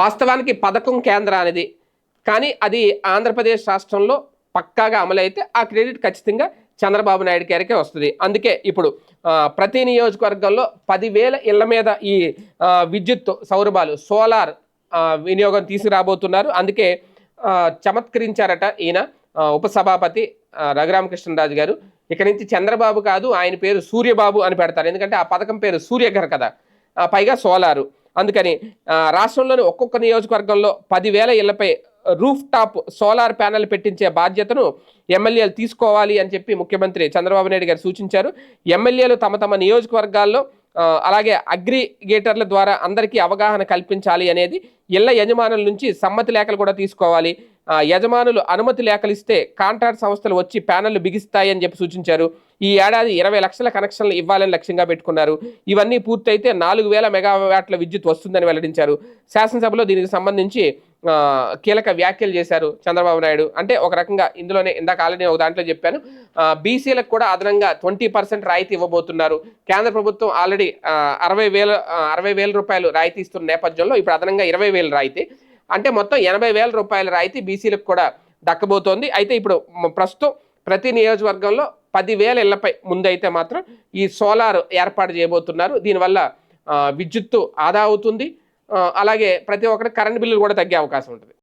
వాస్తవానికి పథకం కేంద్రానిది కానీ అది ఆంధ్రప్రదేశ్ రాష్ట్రంలో పక్కాగా అమలైతే ఆ క్రెడిట్ ఖచ్చితంగా చంద్రబాబు నాయుడు గారికే వస్తుంది. అందుకే ఇప్పుడు ప్రతి నియోజకవర్గంలో పదివేల ఇళ్ళ మీద ఈ విద్యుత్ సౌరభాలు సోలార్ వినియోగం తీసుకురాబోతున్నారు. అందుకే చమత్కరించారట ఈయన ఉపసభాపతి రఘురామకృష్ణరాజు గారు. ఇక నుంచి చంద్రబాబు కాదు ఆయన పేరు సూర్యబాబు అని పెడతారు. ఎందుకంటే ఆ పథకం పేరు సూర్యఘర్ కదా. పైగా సోలారు. అందుకని రాష్ట్రంలోని ఒక్కొక్క నియోజకవర్గంలో పదివేల ఇళ్ళపై రూఫ్ టాప్ సోలార్ ప్యానెల్ పెట్టించే బాధ్యతను ఎమ్మెల్యేలు తీసుకోవాలి అని చెప్పి ముఖ్యమంత్రి చంద్రబాబు నాయుడు గారు సూచించారు. ఎమ్మెల్యేలు తమ తమ నియోజకవర్గాల్లో అలాగే అగ్రిగేటర్ల ద్వారా అందరికీ అవగాహన కల్పించాలి అనేది ఇళ్ళ యజమానుల నుంచి సమ్మతి లేఖలు కూడా తీసుకోవాలి. యజమానులు అనుమతి లేఖలు ఇస్తే కాంట్రాక్ట్ సంస్థలు వచ్చి ప్యానెళ్ళు బిగిస్తాయని చెప్పి సూచించారు. ఈ ఏడాది ఇరవై లక్షల కనెక్షన్లు ఇవ్వాలని లక్ష్యంగా పెట్టుకున్నారు. ఇవన్నీ పూర్తయితే నాలుగు వేల మెగావాట్ల విద్యుత్ వస్తుందని వెల్లడించారు. శాసనసభలో దీనికి సంబంధించి కీలక వ్యాఖ్యలు చేశారు చంద్రబాబు నాయుడు. అంటే ఒక రకంగా ఇందులోనే ఇందాక ఆల్రెడీ ఒక దాంట్లో చెప్పాను. బీసీలకు కూడా అదనంగా ట్వంటీ పర్సెంట్ రాయితీ ఇవ్వబోతున్నారు. కేంద్ర ప్రభుత్వం ఆల్రెడీ అరవై వేల అరవై వేల రూపాయలు రాయితీ ఇస్తున్న నేపథ్యంలో ఇప్పుడు అదనంగా ఇరవై వేలు రాయితీ. అంటే మొత్తం ఎనభై వేల రూపాయల రాయితీ బీసీలకు కూడా దక్కబోతోంది. అయితే ఇప్పుడు ప్రస్తుతం ప్రతి నియోజకవర్గంలో పదివేల ఇళ్ళపై ముందైతే మాత్రం ఈ సోలార్ ఏర్పాటు చేయబోతున్నారు. దీనివల్ల విద్యుత్తు ఆదా అవుతుంది. అలాగే ప్రతి ఒక్కటి కరెంట్ బిల్లులు కూడా తగ్గే అవకాశం ఉంటుంది.